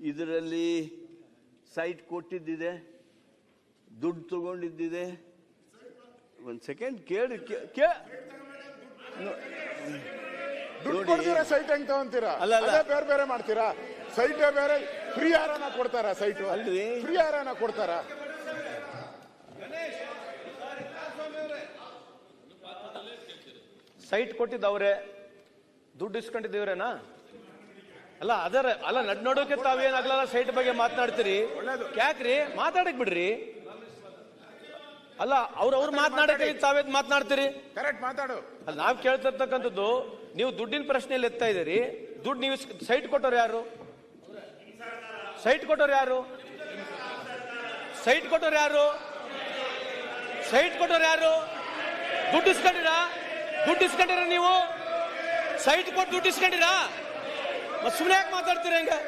ಇದರಲ್ಲಿ ಸೈಟ್ ಕೊಟ್ಟಿದ್ದಿದೆ ದುಡ್ಡು ತಗೊಂಡಿದ್ದಿದೆ. ಒಂದು ಸೆಕೆಂಡ್ ಕೇಳಿ ಕೇ- ಕೇ ದುಡ್ಡು ನೋಡಿ. ಕೊಡ್ತೀರಾ ಸೈಟ್ ಹೆಂಗ್ ತಗೊಂತೀರಾ? ಅಲ್ಲ, ಬೇರೆ ಬೇರೆ ಮಾಡ್ತೀರಾ? ಸೈಟ್ ಬೇರೆ ಫ್ರೀ ಯಾರನ್ನ ಕೊಡ್ತಾರ ಸೈಟ್? ಅಲ್ರಿ. ಫ್ರೀ ಯಾರನ್ನ ಕೊಡ್ತಾರ? ಸೈಟ್ ಕೊಟ್ಟಿದ್ದವ್ರೆ ದುಡ್ಡು ಇಸ್ಕೊಂಡಿದ್ದೀವ್ರೇನಾ? ಅಲ್ಲ ಅದರ ಅಲ್ಲ ನಡ್ ನೋಡೋಕೆ ತಾವೇನಾಗ್ಲಲ್ಲ ಸೈಟ್ ಬಗ್ಗೆ ಮಾತನಾಡ್ತೀರಿ? ಯಾಕ್ರಿ? ಮಾತಾಡಕ್ ಬಿಡ್ರಿ. ಅಲ್ಲ ಅವ್ರ ಅವ್ರು ಮಾತನಾಡಕ್ಕೆ ತಾವೇ ಮಾತನಾಡ್ತೀರಿ? ಕರೆಕ್ಟ್ ಮಾತಾಡು. ಅಲ್ಲ ನಾವ್ ಕೇಳ್ತಿರ್ತಕ್ಕಂಥದ್ದು ನೀವು ದುಡ್ಡಿನ ಪ್ರಶ್ನೆಯಲ್ಲಿ ಎತ್ತಾ ಇದ್ದೀರಿ. ದುಡ್ಡು ನೀವು ಸೈಟ್ ಕೊಟ್ಟವ್ರು ಯಾರು? ಸೈಟ್ ಕೊಟ್ಟವ್ರು ಯಾರು? ಸೈಟ್ ಕೊಟ್ಟವ್ರು ಯಾರು? ಸೈಟ್ ಕೊಟ್ಟವ್ರು ಯಾರು? ದುಡ್ಡು ಇಸ್ಕೊಂಡಿರಾ? ದುಡ್ಡು ಇಸ್ಕೊಂಡಿರ ನೀವು? ಸೈಟ್ ಕೊಟ್ಟು ದುಡ್ಡು ಇಸ್ಕೊಂಡಿರಾ? ಮತ್ತೆ ಸುಮ್ಮನೆ ಯಾಕೆ ಮಾತಾಡ್ತೀರಿ ಹಂಗೆ?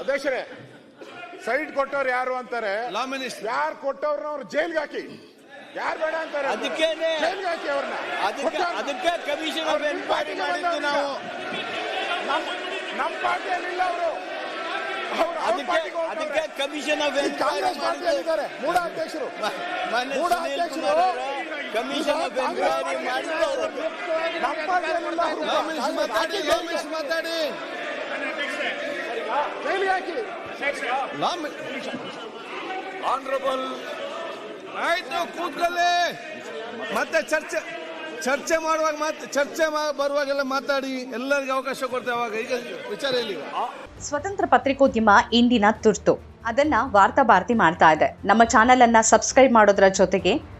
ಅಧ್ಯಕ್ಷರೇ ಸೈಟ್ ಕೊಟ್ಟವ್ರು ಯಾರು ಅಂತಾರೆ? Law minister. ಯಾರು ಕೊಟ್ಟವ್ರನ್ನ ಅವ್ರು ಜೈಲ್ಗೆ ಹಾಕಿ. ಯಾರು ಬೇಡ ಅಂತಾರೆ? ಅದಕ್ಕೇನೆ. ಜೈಲ್ಗೆ ಹಾಕಿ ಅವ್ರನ್ನ. ಅದಕ್ಕೆ ಅದಕ್ಕೆ ಕಮಿಷನ್ ಅವ್ರು ಎನ್ಕ್ವೈರಿ ಮಾಡಿದ್ದು ನಾವು. ನಮ್ಮ ನಮ್ಮ ಪಾರ್ಟಿಯಲ್ಲಿಲ್ಲ ಅವರು. ಅವ್ರ ಅದಕ್ಕೆ ಅದಕ್ಕೆ. ಕಮಿಷನ್ ಆಫ್ ಎನ್ಕ್ವೈರಿ ಪಾರ್ಟಿಯಲ್ಲಿದ್ದಾರೆ. ಮೂಡ ಅಧ್ಯಕ್ಷರು. ಮೂಡ ಅಧ್ಯಕ್ಷರು ಕಮಿಷನ್. ಮಾತಾಡಿ ಮಾತಾಡಿ. ಆನರಬಲ್ ಆಯ್ತು ಕೂತ್ಕೊಳ್ಳಿ. ಮತ್ತೆ ಚರ್ಚೆ ಚರ್ಚೆ ಮಾಡುವಾಗ ಮತ್ತೆ ಚರ್ಚೆ ಮಾ- ಬರುವಾಗೆಲ್ಲ ಮಾತಾಡಿ ಎಲ್ಲರಿಗೂ ಅವಕಾಶ ಕೊಡ್ತೇವೆ ಅವಾಗ. ಈಗ ವಿಚಾರ ಇಲ್ಲಿ ಸ್ವತಂತ್ರ ಪತ್ರಿಕೋದ್ಯಮ ಇಂದಿನ ತುರ್ತು. ಅದನ್ನ ವಾರ್ತಾ ಭಾರತಿ ಮಾಡ್ತಾ ಇದೆ. ನಮ್ಮ ಚಾನೆಲ್ ಅನ್ನ ಸಬ್ಸ್ಕ್ರೈಬ್ ಮಾಡೋದ್ರ ಜೊತೆಗೆ